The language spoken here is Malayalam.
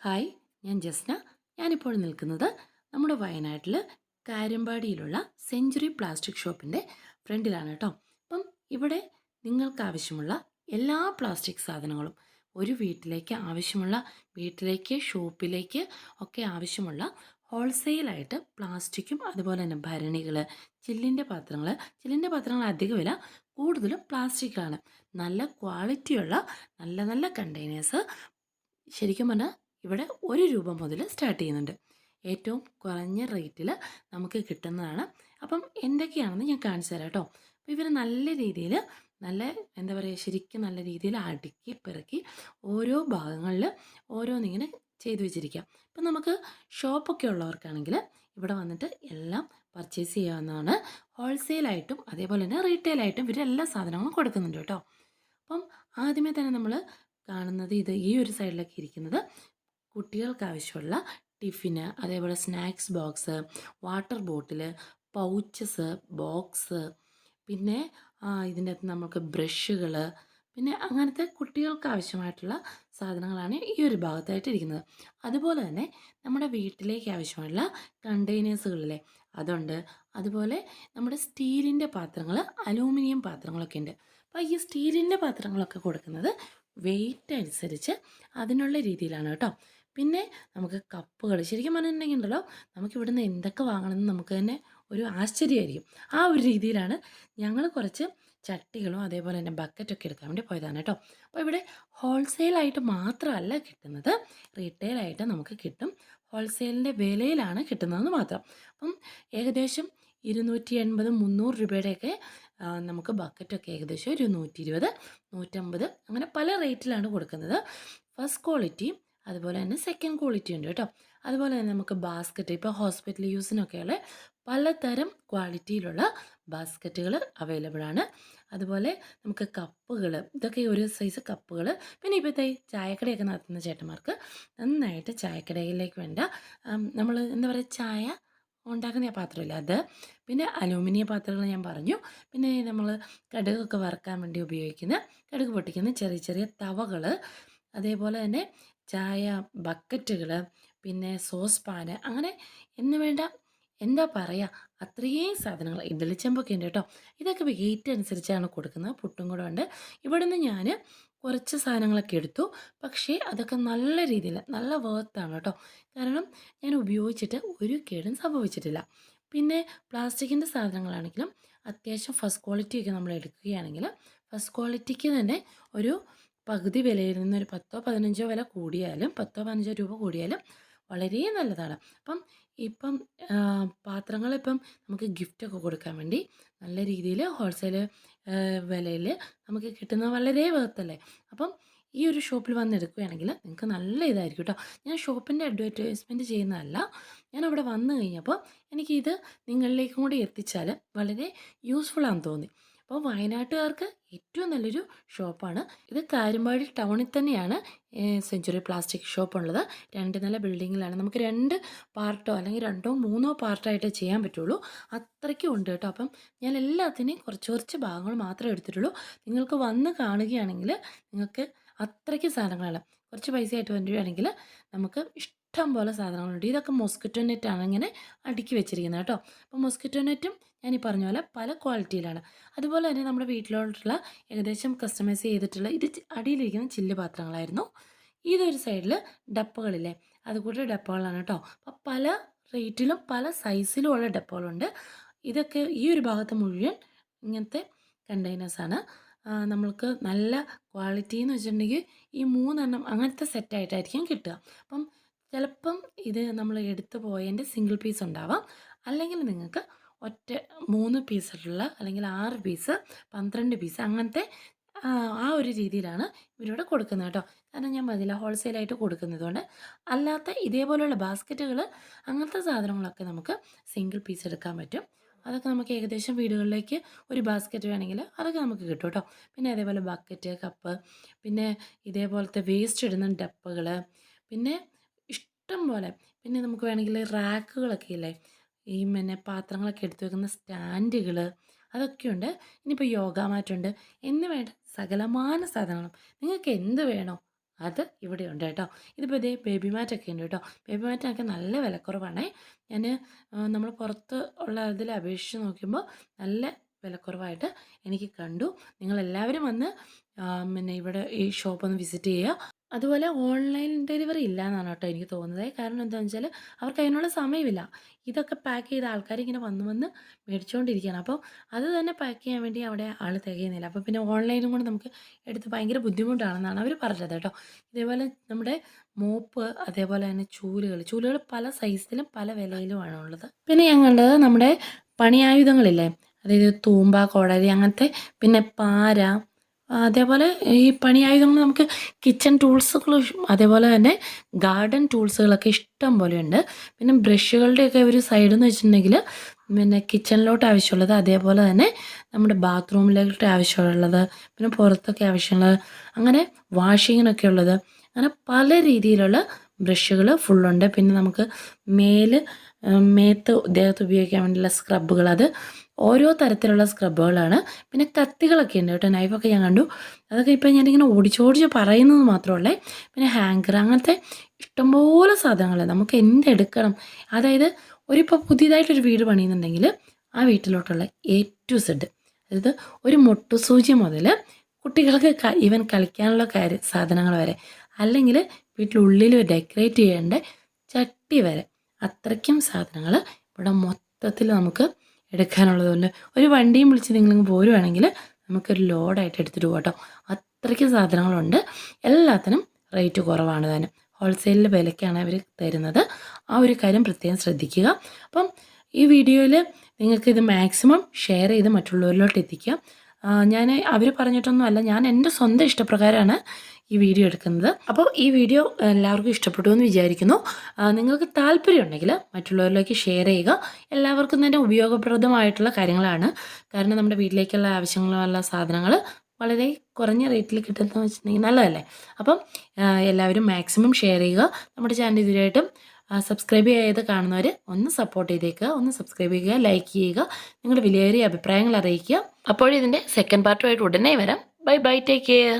ഹായ് ഞാൻ ജസ്ന. ഞാനിപ്പോൾ നിൽക്കുന്നത് നമ്മുടെ വയനാട്ടിൽ കാര്യമ്പാടിയിലുള്ള സെഞ്ചുറി പ്ലാസ്റ്റിക് ഷോപ്പിന്റെ ഫ്രണ്ടിലാണ് കേട്ടോ. അപ്പം ഇവിടെ നിങ്ങൾക്ക് ആവശ്യമുള്ള എല്ലാ പ്ലാസ്റ്റിക് സാധനങ്ങളും ഒരു വീട്ടിലേക്ക് ആവശ്യമുള്ള വീട്ടിലേക്ക് ഷോപ്പിലേക്ക് ഒക്കെ ആവശ്യമുള്ള ഹോൾസെയിലായിട്ട് പ്ലാസ്റ്റിക്കും അതുപോലെ തന്നെ ഭരണികൾ ചില്ലിന്റെ പാത്രങ്ങൾ ചില്ലിന്റെ പാത്രങ്ങൾ അധിക വില കൂടുതലും പ്ലാസ്റ്റിക്കാണ് നല്ല ക്വാളിറ്റിയുള്ള നല്ല നല്ല കണ്ടെയ്നേഴ്സ് ശരിക്കും പറഞ്ഞാൽ ഇവിടെ ഒരു രൂപ മുതൽ സ്റ്റാർട്ട് ചെയ്യുന്നുണ്ട്. ഏറ്റവും കുറഞ്ഞ റേറ്റിൽ നമുക്ക് കിട്ടുന്നതാണ്. അപ്പം എന്തൊക്കെയാണെന്ന് ഞാൻ കാണിച്ചു തരാം കേട്ടോ. അപ്പോൾ ഇവർ നല്ല രീതിയിൽ നല്ല എന്താ പറയുക ശരിക്കും നല്ല രീതിയിൽ അടുക്കി പെറുക്കി ഓരോ ഭാഗങ്ങളിൽ ഓരോന്നിങ്ങനെ ചെയ്തു വെച്ചിരിക്കാം. ഇപ്പം നമുക്ക് ഷോപ്പൊക്കെ ഉള്ളവർക്കാണെങ്കിൽ ഇവിടെ വന്നിട്ട് എല്ലാം പർച്ചേസ് ചെയ്യാവുന്നതാണ്. ഹോൾസെയിലായിട്ടും അതേപോലെ തന്നെ റീറ്റെയിലായിട്ടും ഇവർ എല്ലാ സാധനങ്ങളും കൊടുക്കുന്നുണ്ട് കേട്ടോ. അപ്പം ആദ്യമേ തന്നെ നമ്മൾ കാണുന്നത് ഇത് ഈ ഒരു സൈഡിലൊക്കെ ഇരിക്കുന്നത്. കുട്ടികൾക്ക് ആവശ്യമുള്ള ടിഫിന് അതേപോലെ snacks box water bottle pouches box പിന്നെ ഇതിന്റെ അകത്ത് നമുക്ക് ബ്രഷുകൾ പിന്നെ അങ്ങനത്തെ കുട്ടികൾക്ക് ആവശ്യമായിട്ടുള്ള സാധനങ്ങളാണ് ഈ ഒരു ഭാഗത്തായിട്ട് ഇരിക്കുന്നത് അതുപോലെ തന്നെ നമ്മുടെ വീട്ടിലേക്ക് ആവശ്യമുള്ള കണ്ടെയ്നേഴ്സുകളിലെ അതുണ്ട്. അതുപോലെ നമ്മുടെ സ്റ്റീലിന്റെ പാത്രങ്ങൾ അലൂമിനിയം പാത്രങ്ങളൊക്കെ ഉണ്ട്. അപ്പോൾ ഈ സ്റ്റീലിന്റെ പാത്രങ്ങളൊക്കെ കൊടുക്കുന്നത് വെയിറ്റ് അനുസരിച്ച് അതിനുള്ള രീതിയിലാണ് കേട്ടോ. പിന്നെ നമുക്ക് കപ്പുകൾ ശരിക്കും പറഞ്ഞിട്ടുണ്ടെങ്കിൽ ഉണ്ടല്ലോ നമുക്ക് ഇവിടുന്ന് എന്തൊക്കെ വാങ്ങണമെന്ന് നമുക്ക് തന്നെ ഒരു ആശ്ചര്യമായിരിക്കും. ആ ഒരു രീതിയിലാണ് ഞങ്ങൾ കുറച്ച് ചട്ടികളും അതേപോലെ തന്നെ ബക്കറ്റൊക്കെ എടുക്കാൻ വേണ്ടി പോയതാണ് കേട്ടോ. അപ്പോൾ ഇവിടെ ഹോൾസെയിലായിട്ട് മാത്രമല്ല കിട്ടുന്നത് റീറ്റെയിലായിട്ട് നമുക്ക് കിട്ടും. ഹോൾസെയിലിന്റെ വിലയിലാണ് കിട്ടുന്നതെന്ന് മാത്രം. അപ്പം ഏകദേശം ഇരുന്നൂറ്റി എൺപത് മുന്നൂറ് രൂപയുടെയൊക്കെ നമുക്ക് ബക്കറ്റൊക്കെ ഏകദേശം ഒരു നൂറ്റി ഇരുപത് നൂറ്റമ്പത് അങ്ങനെ പല റേറ്റിലാണ് കൊടുക്കുന്നത്. ഫസ്റ്റ് ക്വാളിറ്റിയും അതുപോലെ തന്നെ സെക്കൻഡ് ക്വാളിറ്റി ഉണ്ട് കേട്ടോ. അതുപോലെ തന്നെ നമുക്ക് ബാസ്ക്കറ്റ് ഇപ്പോൾ ഹോസ്പിറ്റൽ യൂസിനൊക്കെയുള്ള പലതരം ക്വാളിറ്റിയിലുള്ള ബാസ്ക്കറ്റുകൾ അവൈലബിൾ ആണ്. അതുപോലെ നമുക്ക് കപ്പുകൾ ഇതൊക്കെ ഒരു സൈസ് കപ്പുകൾ പിന്നെ ഇപ്പോഴത്തെ ചായക്കടയൊക്കെ നടത്തുന്ന ചേട്ടന്മാർക്ക് നന്നായിട്ട് ചായക്കടയിലേക്ക് വേണ്ട നമ്മൾ എന്താ പറയുക ചായ ഉണ്ടാക്കുന്ന പാത്രമില്ല അത്. പിന്നെ അലൂമിനിയം പാത്രങ്ങൾ ഞാൻ പറഞ്ഞു. പിന്നെ നമ്മൾ കടുകൊക്കെ വറുക്കാൻ വേണ്ടി ഉപയോഗിക്കുന്ന കടുക് പൊട്ടിക്കുന്ന ചെറിയ ചെറിയ തവകൾ അതേപോലെ തന്നെ ചായ ബക്കറ്റുകൾ പിന്നെ സോസ് പാന് അങ്ങനെ എന്ന് വേണ്ട എന്താ പറയുക അത്രയും സാധനങ്ങൾ ഇഡലിച്ചമ്പൊക്കെ ഉണ്ട് കേട്ടോ. ഇതൊക്കെ വെയിറ്റ് അനുസരിച്ചാണ് കൊടുക്കുന്നത്. പുട്ടും കൂടെ ഉണ്ട്. ഇവിടുന്ന് ഞാൻ കുറച്ച് സാധനങ്ങളൊക്കെ എടുത്തു. പക്ഷേ അതൊക്കെ നല്ല രീതിയിൽ നല്ല വേർത്താണ് കേട്ടോ. കാരണം ഞാൻ ഉപയോഗിച്ചിട്ട് ഒരു കേടും സംഭവിച്ചിട്ടില്ല. പിന്നെ പ്ലാസ്റ്റിക്കിന്റെ സാധനങ്ങളാണെങ്കിലും അത്യാവശ്യം ഫസ്റ്റ് ക്വാളിറ്റിയൊക്കെ നമ്മൾ എടുക്കുകയാണെങ്കിൽ ഫസ്റ്റ് ക്വാളിറ്റിക്ക് തന്നെ ഒരു പകുതി വിലയിൽ നിന്ന് ഒരു പത്തോ പതിനഞ്ചോ വില കൂടിയാലും പത്തോ പതിനഞ്ചോ രൂപ കൂടിയാലും വളരെ നല്ലതാണ്. അപ്പം ഇപ്പം പാത്രങ്ങളിപ്പം നമുക്ക് ഗിഫ്റ്റൊക്കെ കൊടുക്കാൻ വേണ്ടി നല്ല രീതിയിൽ ഹോൾസെയിൽ വിലയിൽ നമുക്ക് കിട്ടുന്നത് വളരെ വേർത്തല്ലേ അപ്പം ഈ ഒരു ഷോപ്പിൽ വന്ന് എടുക്കുകയാണെങ്കിൽ നിങ്ങൾക്ക് നല്ല ഇതായിരിക്കും കേട്ടോ ഞാൻ ഷോപ്പിന്റെ അഡ്വർടൈസ്മെന്റ് ചെയ്യുന്നതല്ല. ഞാൻ അവിടെ വന്നു കഴിഞ്ഞപ്പോൾ എനിക്കിത് നിങ്ങളിലേക്കും കൂടി എത്തിച്ചാൽ വളരെ യൂസ്ഫുൾ ആണെന്ന് തോന്നി. അപ്പോൾ വയനാട്ടുകാർക്ക് ഏറ്റവും നല്ലൊരു ഷോപ്പാണ്. ഇത് കാര്യമ്പാടി ടൗണിൽ തന്നെയാണ്. സെഞ്ചുറി പ്ലാസ്റ്റിക് ഷോപ്പ് ഉള്ളത് രണ്ട് നില ബിൽഡിങ്ങിലാണ്. നമുക്ക് രണ്ട് പാർട്ടോ അല്ലെങ്കിൽ രണ്ടോ മൂന്നോ പാർട്ടായിട്ട് ചെയ്യാൻ പറ്റുള്ളൂ. അത്രയ്ക്കും ഉണ്ട് കേട്ടോ. അപ്പം ഞാൻ എല്ലാത്തിനെയും കുറച്ച് കുറച്ച് ഭാഗങ്ങൾ മാത്രമേ എടുത്തിട്ടുള്ളൂ. നിങ്ങൾക്ക് വന്ന് കാണുകയാണെങ്കിൽ നിങ്ങൾക്ക് അത്രയ്ക്ക് സാധനങ്ങളാണ്. കുറച്ച് പൈസ ആയിട്ട് വരികയാണെങ്കിൽ നമുക്ക് ഇഷ്ടം പോലെ സാധനങ്ങളുണ്ട്. ഇതൊക്കെ മൊസ്കിറ്റോ നെറ്റാണ് ഇങ്ങനെ അടുക്കി വെച്ചിരിക്കുന്നത് കേട്ടോ. അപ്പോൾ മൊസ്കിറ്റോ നെറ്റും ഞാൻ ഈ പറഞ്ഞ പോലെ പല ക്വാളിറ്റിയിലാണ് അതുപോലെ തന്നെ നമ്മുടെ വീട്ടിലോട്ടുള്ള ഏകദേശം കസ്റ്റമൈസ് ചെയ്തിട്ടുള്ള ഇത് അടിയിലിരിക്കുന്ന ചില്ല് പാത്രങ്ങളായിരുന്നു. ഇതൊരു സൈഡിൽ ഡപ്പകളില്ലേ അതുകൂടെ ഡപ്പകളാണ് കേട്ടോ. അപ്പോൾ പല റേറ്റിലും പല സൈസിലും ഉള്ള ഡപ്പകളുണ്ട്. ഇതൊക്കെ ഈ ഒരു ഭാഗത്ത് മുഴുവൻ ഇങ്ങനത്തെ കണ്ടെയ്നേഴ്സാണ് നമ്മൾക്ക് നല്ല ക്വാളിറ്റി എന്ന് വെച്ചിട്ടുണ്ടെങ്കിൽ ഈ മൂന്നെണ്ണം അങ്ങനത്തെ സെറ്റായിട്ടായിരിക്കും കിട്ടുക. അപ്പം ചിലപ്പം ഇത് നമ്മൾ എടുത്തു പോയതിന്റെ സിംഗിൾ പീസ് ഉണ്ടാവാം. അല്ലെങ്കിൽ നിങ്ങൾക്ക് ഒറ്റ മൂന്ന് പീസുള്ള അല്ലെങ്കിൽ ആറ് പീസ് പന്ത്രണ്ട് പീസ് അങ്ങനത്തെ ആ ഒരു രീതിയിലാണ് ഇവരിവിടെ കൊടുക്കുന്നത് കേട്ടോ. കാരണം ഞാൻ പറഞ്ഞില്ല ഹോൾസെയിലായിട്ട് കൊടുക്കുന്നതുകൊണ്ട് അല്ലാത്ത ഇതേപോലെയുള്ള ബാസ്ക്കറ്റുകൾ അങ്ങനത്തെ സാധനങ്ങളൊക്കെ നമുക്ക് സിംഗിൾ പീസ് എടുക്കാൻ പറ്റും. അതൊക്കെ നമുക്ക് ഏകദേശം വീടുകളിലേക്ക് ഒരു ബാസ്ക്കറ്റ് വേണമെങ്കിൽ അതൊക്കെ നമുക്ക് കിട്ടും കേട്ടോ. പിന്നെ അതേപോലെ ബക്കറ്റ് കപ്പ് പിന്നെ ഇതേപോലത്തെ വേസ്റ്റ് ഇടുന്ന ഡപ്പകൾ പിന്നെ ഇഷ്ടം പോലെ പിന്നെ നമുക്ക് വേണമെങ്കിൽ റാക്കുകളൊക്കെ ഇല്ലേ? ഈ പിന്നെ പാത്രങ്ങളൊക്കെ എടുത്തു വെക്കുന്ന സ്റ്റാൻഡുകൾ അതൊക്കെയുണ്ട്. ഇനിയിപ്പോൾ യോഗ മാറ്റുണ്ട് എന്ന് വേണ്ട സകലമാന സാധനങ്ങളും നിങ്ങൾക്ക് എന്ത് വേണോ അത് ഇവിടെ ഉണ്ട് കേട്ടോ. ഇതിപ്പോൾ ഇതേ ബേബി മാറ്റൊക്കെ ഉണ്ട് കേട്ടോ. ബേബി മാറ്റൊക്കെ നല്ല വിലക്കുറവാണേ. ഞാൻ നമ്മൾ പുറത്ത് ഉള്ള ഇതിൽ അപേക്ഷിച്ച് നോക്കുമ്പോൾ നല്ല വിലക്കുറവായിട്ട് എനിക്ക് കണ്ടു. നിങ്ങളെല്ലാവരും വന്ന് പിന്നെ ഇവിടെ ഈ ഷോപ്പ് ഒന്ന് വിസിറ്റ് ചെയ്യുക. അതുപോലെ ഓൺലൈൻ ഡെലിവറി ഇല്ല എന്നാണ് കേട്ടോ എനിക്ക് തോന്നുന്നത്. കാരണം എന്താണെന്ന് വെച്ചാൽ അവർക്ക് അതിനുള്ള സമയമില്ല. ഇതൊക്കെ പാക്ക് ചെയ്ത ആൾക്കാർ ഇങ്ങനെ വന്ന് വന്ന് മേടിച്ചുകൊണ്ടിരിക്കുകയാണ് അപ്പോൾ അത് തന്നെ പാക്ക് ചെയ്യാൻ വേണ്ടി അവിടെ ആൾ തികയുന്നില്ല. അപ്പോൾ പിന്നെ ഓൺലൈനും കൊണ്ട് നമുക്ക് എടുത്ത് ഭയങ്കര ബുദ്ധിമുട്ടാണെന്നാണ് അവർ പറഞ്ഞത് കേട്ടോ. ഇതേപോലെ നമ്മുടെ മോപ്പ് അതേപോലെ തന്നെ ചൂലുകൾ. ചൂലുകൾ പല സൈസിലും പല വിലയിലുമാണ് ഉള്ളത്. പിന്നെ ഞാൻ കണ്ടത് നമ്മുടെ പണിയായുധങ്ങളില്ലേ അതായത് തൂമ്പ കോടരി അങ്ങനത്തെ പിന്നെ പാര അതേപോലെ ഈ പണിയായുധങ്ങൾ നമുക്ക് കിച്ചൺ ടൂൾസുകൾ അതേപോലെ തന്നെ ഗാർഡൻ ടൂൾസുകളൊക്കെ ഇഷ്ടം പോലെ ഉണ്ട് പിന്നെ ബ്രഷുകളുടെയൊക്കെ ഒരു സൈഡ് എന്ന് വെച്ചിട്ടുണ്ടെങ്കിൽ പിന്നെ കിച്ചണിലോട്ട് ആവശ്യമുള്ളത് അതേപോലെ തന്നെ നമ്മുടെ ബാത്റൂമിലോട്ട് ആവശ്യമുള്ളത് പിന്നെ പുറത്തൊക്കെ ആവശ്യമുള്ളത് അങ്ങനെ വാഷിങ്ങിനൊക്കെ ഉള്ളത്. അങ്ങനെ പല രീതിയിലുള്ള ബ്രഷുകൾ ഫുള്ളുണ്ട് പിന്നെ നമുക്ക് മേൽ മേത്ത് ദേഹത്ത് ഉപയോഗിക്കാൻ വേണ്ടിയുള്ള സ്ക്രബുകൾ അത് ഓരോ തരത്തിലുള്ള സ്ക്രബുകളാണ് പിന്നെ കത്തികളൊക്കെ ഉണ്ട് കേട്ടോ നൈഫൊക്കെ ഞാൻ കണ്ടു. അതൊക്കെ ഇപ്പം ഞാനിങ്ങനെ ഓടിച്ചോടിച്ച് പറയുന്നത് മാത്രമല്ലേ പിന്നെ ഹാങ്കർ അങ്ങനത്തെ ഇഷ്ടംപോലെ സാധനങ്ങൾ നമുക്ക് എന്തെടുക്കണം അതായത് ഒരിപ്പോൾ പുതിയതായിട്ടൊരു വീട് പണിയുന്നുണ്ടെങ്കിൽ ആ വീട്ടിലോട്ടുള്ള എ ടു സെഡ് അതായത് ഒരു മുട്ടുസൂചി മുതൽ കുട്ടികൾക്ക് ഇവൻ കളിക്കാനുള്ള കാര്യ സാധനങ്ങൾ വരെ. അല്ലെങ്കിൽ വീട്ടിലുള്ളിൽ ഡെക്കറേറ്റ് ചെയ്യേണ്ട ചട്ടി വരെ. അത്രയ്ക്കും സാധനങ്ങൾ ഇവിടെ മൊത്തത്തിൽ നമുക്ക് എടുക്കാനുള്ളതുകൊണ്ട് ഒരു വണ്ടിയും വിളിച്ച് നിങ്ങളിങ്ങ് പോരുവാണെങ്കിൽ നമുക്കൊരു ലോഡായിട്ട് എടുത്തിട്ട് പോകാം കേട്ടോ. അത്രയ്ക്ക് സാധനങ്ങളുണ്ട്. എല്ലാത്തിനും റേറ്റ് കുറവാണ് താനും. ഹോൾസെയിൽ വിലയ്ക്കാണ് അവർ തരുന്നത്. ആ ഒരു കാര്യം പ്രത്യേകം ശ്രദ്ധിക്കുക. അപ്പം ഈ വീഡിയോയിൽ നിങ്ങൾക്ക് ഇത് മാക്സിമം ഷെയർ ചെയ്ത് മറ്റുള്ളവരിലോട്ട് എത്തിക്കുക. ഞാൻ അവർ പറഞ്ഞിട്ടൊന്നുമല്ല. ഞാൻ എന്റെ സ്വന്തം ഇഷ്ടപ്രകാരമാണ് ഈ വീഡിയോ എടുക്കുന്നത്. അപ്പോൾ ഈ വീഡിയോ എല്ലാവർക്കും ഇഷ്ടപ്പെട്ടു എന്ന് വിചാരിക്കുന്നു. നിങ്ങൾക്ക് താല്പര്യമുണ്ടെങ്കിൽ മറ്റുള്ളവരിലേക്ക് ഷെയർ ചെയ്യുക. എല്ലാവർക്കും തന്നെ ഉപയോഗപ്രദമായിട്ടുള്ള കാര്യങ്ങളാണ്. കാരണം നമ്മുടെ വീട്ടിലേക്കുള്ള ആവശ്യങ്ങളുള്ള സാധനങ്ങൾ വളരെ കുറഞ്ഞ റേറ്റിൽ കിട്ടുന്നതെന്ന് വെച്ചിട്ടുണ്ടെങ്കിൽ നല്ലതല്ലേ? അപ്പം എല്ലാവരും മാക്സിമം ഷെയർ ചെയ്യുക. നമ്മുടെ ചാനൽ ഇതുവരെയായിട്ടും സബ്സ്ക്രൈബ് ചെയ്ത് കാണുന്നവർ ഒന്ന് സപ്പോർട്ട് ചെയ്തേക്കുക ഒന്ന് സബ്സ്ക്രൈബ് ചെയ്യുക ലൈക്ക് ചെയ്യുക നിങ്ങളുടെ വിലയേറിയ അഭിപ്രായങ്ങൾ അറിയിക്കുക. അപ്പോൾ ഇതിന്റെ സെക്കൻഡ് പാർട്ടുമായിട്ട് ഉടനെ വരാം. Bye bye take care